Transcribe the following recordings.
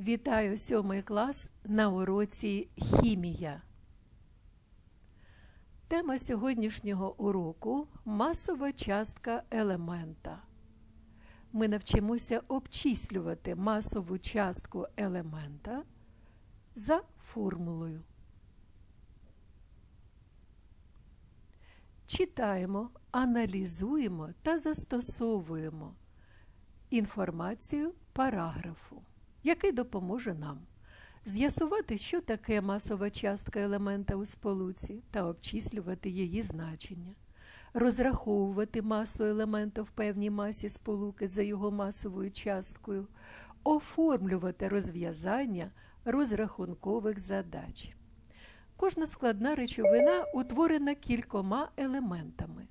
Вітаю сьомий клас на уроці Хімія. Тема сьогоднішнього уроку масова частка елемента. Ми навчимося обчислювати масову частку елемента за формулою. Читаємо, аналізуємо та застосовуємо інформацію параграфу, який допоможе нам з'ясувати, що таке масова частка елемента у сполуці та обчислювати її значення, розраховувати масу елемента в певній масі сполуки за його масовою часткою, оформлювати розв'язання розрахункових задач. Кожна складна речовина утворена кількома елементами.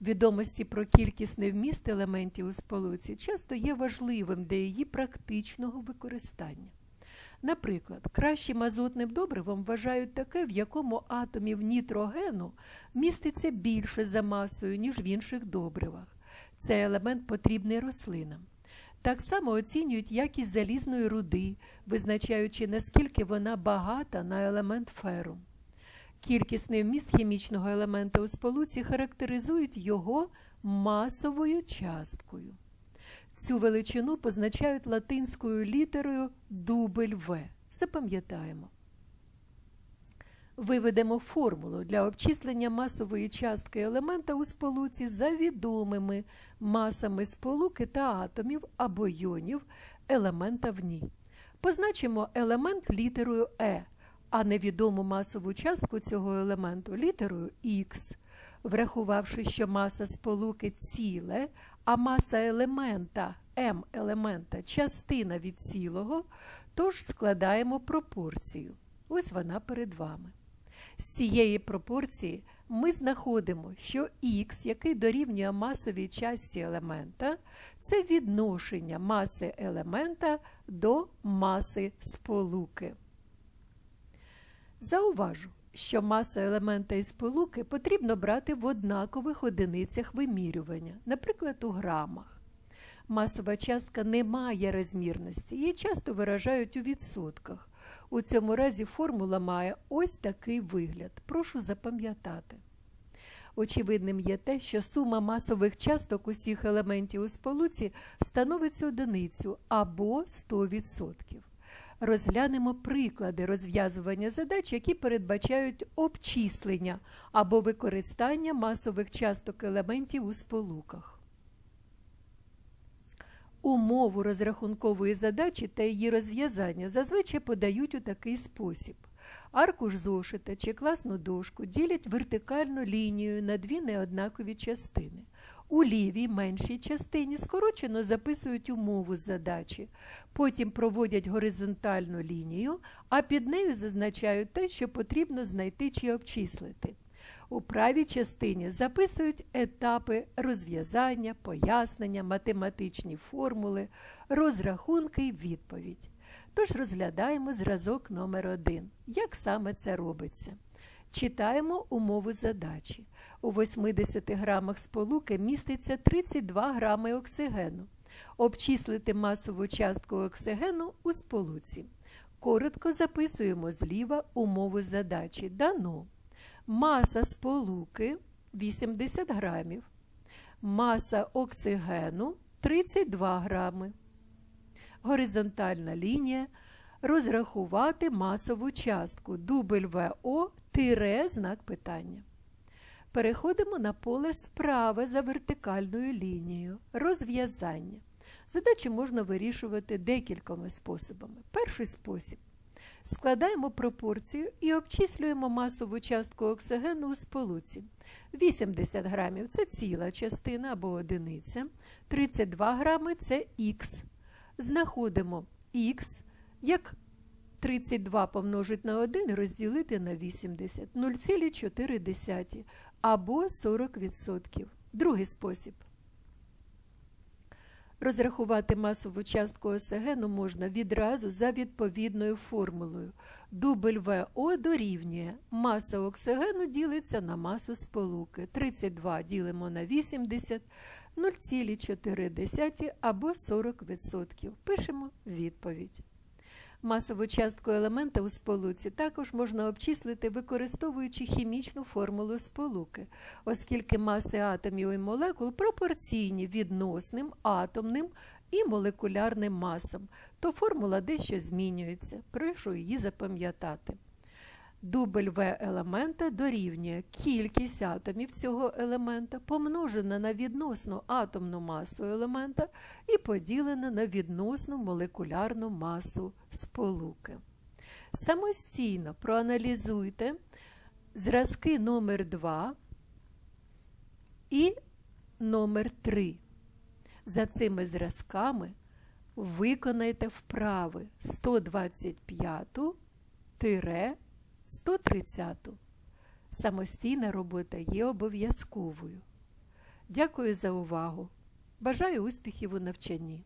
Відомості про кількісний вміст елементів у сполуці часто є важливим для її практичного використання. Наприклад, кращим азотним добривом вважають таке, в якому атомів нітрогену міститься більше за масою, ніж в інших добривах. Цей елемент потрібний рослинам. Так само оцінюють якість залізної руди, визначаючи, наскільки вона багата на елемент феру. Кількісний вміст хімічного елемента у сполуці характеризують його масовою часткою. Цю величину позначають латинською літерою дубль В. Запам'ятаємо. Виведемо формулу для обчислення масової частки елемента у сполуці за відомими масами сполуки та атомів або йонів елемента в ній. Позначимо елемент літерою Е, а невідому масову частку цього елементу літерою Х, врахувавши, що маса сполуки ціле, а маса елемента М елемента частина від цілого, тож складаємо пропорцію. Ось вона перед вами. З цієї пропорції ми знаходимо, що х, який дорівнює масовій часті елемента, це відношення маси елемента до маси сполуки. Зауважу, що маса елемента і сполуки потрібно брати в однакових одиницях вимірювання, наприклад, у грамах. Масова частка не має розмірності, її часто виражають у відсотках. У цьому разі формула має ось такий вигляд. Прошу запам'ятати. Очевидним є те, що сума масових часток усіх елементів у сполуці становить одиницю або 100%. Розглянемо приклади розв'язування задач, які передбачають обчислення або використання масових часток елементів у сполуках. Умову розрахункової задачі та її розв'язання зазвичай подають у такий спосіб. Аркуш зошита чи класну дошку ділять вертикальну лінією на дві неоднакові частини. У лівій меншій частині скорочено записують умову задачі, потім проводять горизонтальну лінію, а під нею зазначають те, що потрібно знайти чи обчислити. У правій частині записують етапи розв'язання, пояснення, математичні формули, розрахунки і відповідь. Тож розглядаємо зразок номер 1 Як саме це робиться? Читаємо умову задачі. У 80 грамах сполуки міститься 32 грами оксигену. Обчислити масову частку оксигену у сполуці. Коротко записуємо зліва умову задачі. Дано. Маса сполуки 80 грамів. Маса оксигену 32 грами. Горизонтальна лінія. Розрахувати масову частку дубль ВО тире знак питання. Переходимо на поле справа за вертикальною лінією. Розв'язання. Задачі можна вирішувати декількома способами. Перший спосіб. Складаємо пропорцію і обчислюємо масову частку оксигену у сполуці. 80 грамів це ціла частина або одиниця, 32 грами це х. Знаходимо х як 32 помножити на 1 розділити на 80 0,4 або 40%. Другий спосіб. Розрахувати масову частку осигену можна відразу за відповідною формулою. Дубль ВО дорівнює. Маса оксигену ділиться на масу сполуки. 32 ділимо на 80, 0,4 або 40%. Пишемо відповідь. Масову частку елемента у сполуці також можна обчислити, використовуючи хімічну формулу сполуки, оскільки маси атомів і молекул пропорційні відносним атомним і молекулярним масам, то формула дещо змінюється. Прошу її запам'ятати. Дубль В елемента дорівнює кількість атомів цього елемента помножена на відносну атомну масу елемента і поділена на відносну молекулярну масу сполуки. Самостійно проаналізуйте зразки номер 2 і номер 3. За цими зразками виконайте вправи 125 130. Самостійна робота є обов'язковою. Дякую за увагу. Бажаю успіхів у навчанні.